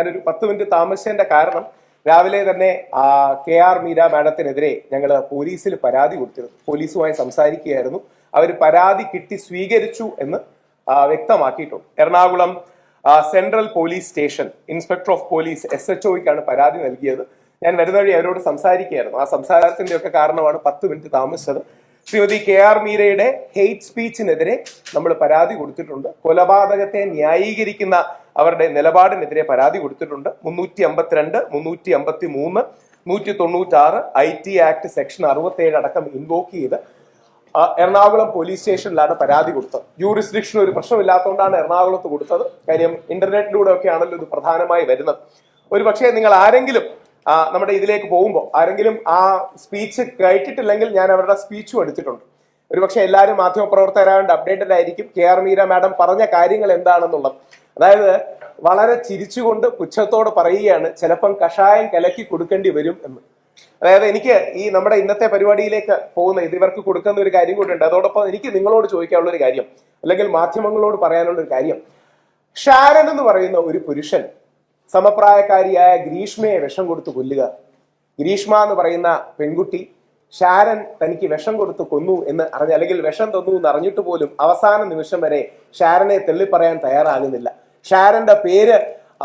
ഞാനൊരു പത്ത് മിനിറ്റ് താമസിച്ചതിന്റെ കാരണം രാവിലെ തന്നെ കെ ആർ മീര മാഡത്തിനെതിരെ ഞങ്ങൾ പോലീസിൽ പരാതി കൊടുത്തിരുന്നു. പോലീസുമായി സംസാരിക്കുകയായിരുന്നു. അവർ പരാതി കിട്ടി സ്വീകരിച്ചു എന്ന് വ്യക്തമാക്കിയിട്ടുണ്ട്. Ernakulam central police station inspector of police S H ഒയ്ക്കാണ് പരാതി നൽകിയത്. ഞാൻ വരുന്ന വഴി അവരോട് സംസാരിക്കുകയായിരുന്നു. ആ സംസാരത്തിന്റെ ഒക്കെ കാരണമാണ് പത്ത് മിനിറ്റ് താമസിച്ചത്. ശ്രീമതി കെ ആർ മീരയുടെ ഹെയ്റ്റ് സ്പീച്ചിനെതിരെ നമ്മൾ പരാതി കൊടുത്തിട്ടുണ്ട്. കൊലപാതകത്തെ ന്യായീകരിക്കുന്ന അവരുടെ നിലപാടിനെതിരെ പരാതി കൊടുത്തിട്ടുണ്ട്. മുന്നൂറ്റി അമ്പത്തിരണ്ട് മുന്നൂറ്റി അമ്പത്തി മൂന്ന് നൂറ്റി തൊണ്ണൂറ്റാറ് ഐ ടി ആക്ട് സെക്ഷൻ അറുപത്തേഴ് അടക്കം ഇൻവോക്ക് ചെയ്ത് എറണാകുളം പോലീസ് സ്റ്റേഷനിലാണ് പരാതി കൊടുത്തത്. ജൂറിസ്ഡിക്ഷൻ ഒരു പ്രശ്നമില്ലാത്തതുകൊണ്ടാണ് എറണാകുളത്ത് കൊടുത്തത്. കാര്യം ഇന്റർനെറ്റിലൂടെ ഒക്കെ ആണല്ലോ ഇത് പ്രധാനമായി വരുന്നത്. ഒരു പക്ഷേ നിങ്ങൾ ആരെങ്കിലും നമ്മുടെ ഇതിലേക്ക് പോകുമ്പോൾ ആരെങ്കിലും ആ സ്പീച്ച് കേട്ടിട്ടില്ലെങ്കിൽ ഞാൻ അവരുടെ സ്പീച്ചും എടുത്തിട്ടുണ്ട്. ഒരുപക്ഷെ എല്ലാവരും മാധ്യമപ്രവർത്തകരായതുകൊണ്ട് അപ്ഡേറ്റഡ് ആയിരിക്കും കെ ആർ മീര മാഡം പറഞ്ഞ കാര്യങ്ങൾ എന്താണെന്നുള്ളത്. അതായത് വളരെ ചിരിച്ചുകൊണ്ട് പുച്ഛത്തോട് പറയുകയാണ് ചിലപ്പം കഷായം കലക്കി കൊടുക്കേണ്ടി വരും എന്ന്. അതായത് എനിക്ക് ഈ നമ്മുടെ ഇന്നത്തെ പരിപാടിയിലേക്ക് പോകുന്ന ഇത് ഇവർക്ക് കൊടുക്കുന്ന ഒരു കാര്യം കൂടെ ഉണ്ട് അതോടൊപ്പം എനിക്ക് നിങ്ങളോട് ചോദിക്കാനുള്ള ഒരു കാര്യം അല്ലെങ്കിൽ മാധ്യമങ്ങളോട് പറയാനുള്ള ഒരു കാര്യം. ഷാരൻ എന്ന് പറയുന്ന ഒരു പുരുഷൻ സമപ്രായക്കാരിയായ ഗ്രീഷ്മയെ വിഷം കൊടുത്ത് കൊല്ലുക. ഗ്രീഷ്മ എന്ന് പറയുന്ന പെൺകുട്ടി ഷാരൻ തനിക്ക് വിഷം കൊടുത്ത് കൊന്നു എന്ന് അറിഞ്ഞ അല്ലെങ്കിൽ വിഷം തന്നു എന്ന് അറിഞ്ഞിട്ട് പോലും അവസാന നിമിഷം വരെ ഷാരനെ തെള്ളിപ്പറയാൻ തയ്യാറാകുന്നില്ല. ഷാരന്റെ പേര്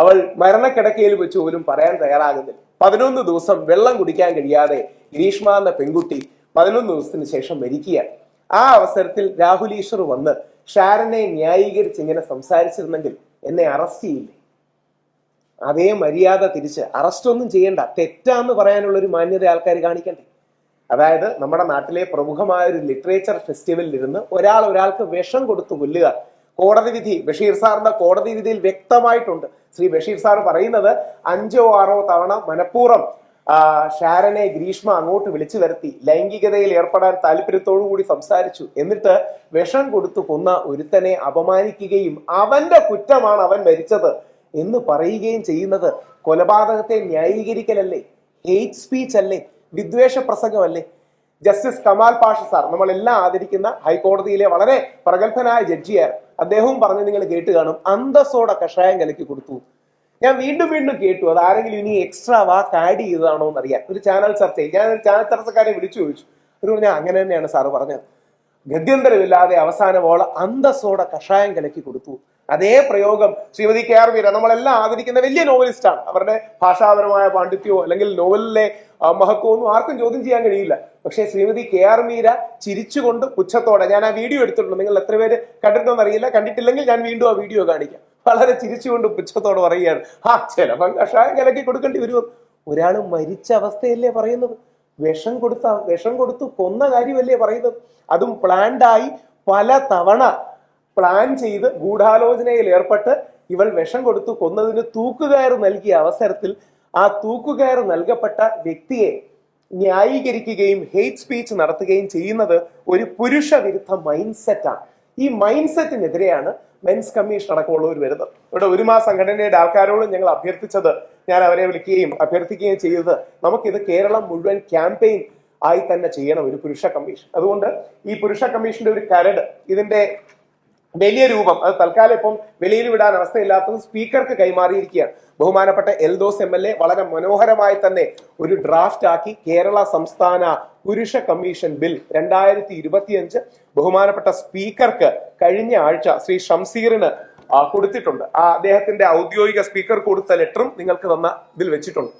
അവൾ മരണക്കിടക്കയിൽ വെച്ച് പോലും പറയാൻ തയ്യാറാകുന്നില്ല. പതിനൊന്ന് ദിവസം വെള്ളം കുടിക്കാൻ കഴിയാതെ ഗ്രീഷ്മ എന്ന പെൺകുട്ടി പതിനൊന്ന് ദിവസത്തിന് ശേഷം മരിക്കുകയാണ്. ആ അവസരത്തിൽ രാഹുൽ ഈശ്വർ വന്ന് ഷാരനെ ന്യായീകരിച്ച് ഇങ്ങനെ സംസാരിച്ചിരുന്നെങ്കിൽ എന്നെ അറസ്റ്റ് ചെയ്യില്ലേ? അതേ മര്യാദ തിരിച്ച് അറസ്റ്റ് ഒന്നും ചെയ്യണ്ട. തെറ്റാന്ന് പറയാനുള്ള ഒരു മാന്യത ആൾക്കാർ കാണിക്കണ്ടേ? അതായത് നമ്മുടെ നാട്ടിലെ പ്രമുഖമായ ഒരു ലിറ്ററേച്ചർ ഫെസ്റ്റിവലിൽ ഇരുന്ന് ഒരാൾ ഒരാൾക്ക് വിഷം കൊടുത്ത് കൊല്ലുക. കോടതി വിധി ബഷീർ സാറിന്റെ കോടതി വിധിയിൽ വ്യക്തമായിട്ടുണ്ട്. ശ്രീ ബഷീർ സാർ പറയുന്നത് അഞ്ചോ ആറോ തവണ മനഃപൂർവം ഷാരനെ ഗ്രീഷ്മ അങ്ങോട്ട് വിളിച്ചു വരുത്തി ലൈംഗികതയിൽ ഏർപ്പെടാൻ താല്പര്യത്തോടു കൂടി സംസാരിച്ചു. എന്നിട്ട് വിഷം കൊടുത്തു കൊന്ന ഒരുത്തനെ അപമാനിക്കുകയും അവന്റെ കുറ്റമാണ് അവൻ മരിച്ചത് എന്ന് പറയുകയും ചെയ്യുന്നത് കൊലപാതകത്തെ ന്യായീകരിക്കലല്ലേ? ഹെയ്റ്റ് സ്പീച്ച് അല്ലേ? വിദ്വേഷ പ്രസംഗമല്ലേ ജസ്റ്റിസ് കമാൽ പാഷ സാർ നമ്മളെല്ലാം ആദരിക്കുന്ന ഹൈക്കോടതിയിലെ വളരെ പ്രഗത്ഭനായ ജഡ്ജിയായിരുന്നു. അദ്ദേഹവും പറഞ്ഞ് നിങ്ങൾ കേട്ട് കാണും അന്തസ്സോടെ കഷായം കലക്കി കൊടുത്തു. ഞാൻ വീണ്ടും വീണ്ടും കേട്ടു അത് ആരെങ്കിലും ഇനി എക്സ്ട്രാ വാക്ക് ആഡ് ചെയ്തതാണോ എന്ന് അറിയാം ഒരു ചാനൽ ചർച്ചയിൽ ഞാൻ ഒരു ചാനൽ ചർച്ചക്കാരെ വിളിച്ചു ചോദിച്ചു. ഒരു പറഞ്ഞാൽ അങ്ങനെ തന്നെയാണ് സാറ് പറഞ്ഞത്. ഗത്യന്തരമില്ലാതെ അവസാനമോള അന്തസ്സോടെ കഷായം കലക്കി കൊടുത്തു. അതേ പ്രയോഗം ശ്രീമതി കെ ആർ വീര നമ്മളെല്ലാം ആദരിക്കുന്ന വലിയ നോവലിസ്റ്റാണ്. അവരുടെ ഭാഷാപരമായ പാണ്ഡിത്യമോ അല്ലെങ്കിൽ നോവലിലെ മഹത്വമോ ഒന്നും ആർക്കും ചോദ്യം ചെയ്യാൻ കഴിയില്ല. പക്ഷേ ശ്രീമതി കെ ആർ മീര ചിരിച്ചുകൊണ്ട് പുച്ഛത്തോടെ ഞാൻ ആ വീഡിയോ എടുത്തിട്ടുണ്ട് നിങ്ങൾ എത്ര പേര് കണ്ടിട്ടുണ്ടെന്ന് അറിയില്ല കണ്ടിട്ടില്ലെങ്കിൽ ഞാൻ വീണ്ടും ആ വീഡിയോ കാണിക്കാം. വളരെ ചിരിച്ചുകൊണ്ട് പുച്ഛത്തോടെ പറയുകയാണ് ആ ചിലപ്പം കഷായം കലക്കി കൊടുക്കേണ്ടി വരുമോ ഒരാൾ മരിച്ച അവസ്ഥയല്ലേ പറയുന്നത്? വിഷം കൊടുത്ത വിഷം കൊടുത്ത് കൊന്ന കാര്യമല്ലേ പറയുന്നത്? അതും പ്ലാൻഡായി പല തവണ പ്ലാൻ ചെയ്ത് ഗൂഢാലോചനയിൽ ഏർപ്പെട്ട് ഇവൾ വിഷം കൊടുത്തു കൊന്നതിന് തൂക്കുകയർ നൽകിയ അവസരത്തിൽ ആ തൂക്കുകയർ നൽകപ്പെട്ട വ്യക്തിയെ ന്യായീകരിക്കുകയും ഹെയ്റ്റ് സ്പീച്ച് നടത്തുകയും ചെയ്യുന്നത് ഒരു പുരുഷ വിരുദ്ധ മൈൻഡ് സെറ്റാണ് ഈ മൈൻഡ് സെറ്റിനെതിരെയാണ് മെൻസ് കമ്മീഷൻ അടക്കമുള്ളവർ വരുന്നത്. ഇവിടെ ഒരു മാസം സംഘടനയുടെ ആൾക്കാരോടും ഞങ്ങൾ അഭ്യർത്ഥിച്ചത് ഞാൻ അവരെ വിളിക്കുകയും അഭ്യർത്ഥിക്കുകയും ചെയ്തത് നമുക്കിത് കേരളം മുഴുവൻ ക്യാമ്പയിൻ ആയി തന്നെ ചെയ്യണം ഒരു പുരുഷ കമ്മീഷൻ അതുകൊണ്ട് ഈ പുരുഷ കമ്മീഷന്റെ ഒരു കരട് ഇതിന്റെ വലിയ രൂപം. അത് തൽക്കാലം ഇപ്പം വെളിയിൽ വിടാൻ അവസ്ഥയില്ലാത്തത് സ്പീക്കർക്ക് കൈമാറിയിരിക്കുകയാണ്. ബഹുമാനപ്പെട്ട എൽദോസ് എം എൽ എ വളരെ മനോഹരമായി തന്നെ ഒരു ഡ്രാഫ്റ്റ് ആക്കി കേരള സംസ്ഥാന പുരുഷ കമ്മീഷൻ ബിൽ രണ്ടായിരത്തി ഇരുപത്തിയഞ്ച് ബഹുമാനപ്പെട്ട സ്പീക്കർക്ക് കഴിഞ്ഞ ആഴ്ച ശ്രീ ഷംസീറിന് കൊടുത്തിട്ടുണ്ട്. ആ അദ്ദേഹത്തിന്റെ ഔദ്യോഗിക സ്പീക്കർ കൊടുത്ത ലെറ്ററും നിങ്ങൾക്ക് തന്ന ഇതിൽ വെച്ചിട്ടുണ്ട്.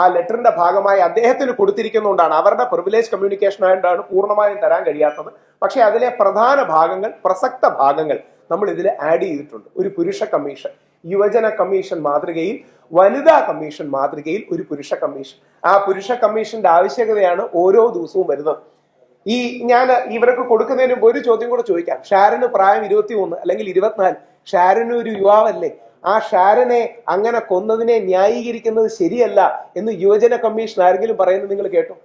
ആ ലെറ്ററിന്റെ ഭാഗമായി അദ്ദേഹത്തിന് കൊടുത്തിരിക്കുന്നതുകൊണ്ടാണ് അവരുടെ പ്രിവിലേജ് കമ്മ്യൂണിക്കേഷൻ ആയതുകൊണ്ടാണ് പൂർണമായും തരാൻ കഴിയാത്തത്. പക്ഷേ അതിലെ പ്രധാന ഭാഗങ്ങൾ പ്രസക്ത ഭാഗങ്ങൾ നമ്മൾ ഇതിൽ ആഡ് ചെയ്തിട്ടുണ്ട്. ഒരു പുരുഷ കമ്മീഷൻ യുവജന കമ്മീഷൻ മാതൃകയിൽ വനിതാ കമ്മീഷൻ മാതൃകയിൽ ഒരു പുരുഷ കമ്മീഷൻ ആ പുരുഷ കമ്മീഷന്റെ ആവശ്യകതയാണ് ഓരോ ദിവസവും വരുന്നത്. ഈ ഞാൻ ഇവർക്ക് കൊടുക്കുന്നതിന് ഒരു ചോദ്യം കൂടെ ചോദിക്കാം. ഷാരന് പ്രായം ഇരുപത്തി മൂന്ന് അല്ലെങ്കിൽ ഇരുപത്തിനാല്? ഷാരന് ഒരു യുവാവല്ലേ? ആ ഷാരനെ അങ്ങനെ കൊന്നതിനെ ന്യായീകരിക്കുന്നത് ശരിയല്ല എന്ന് യുവജന കമ്മീഷൻ ആരെങ്കിലും പറയുന്നത് നിങ്ങൾ കേട്ടോ?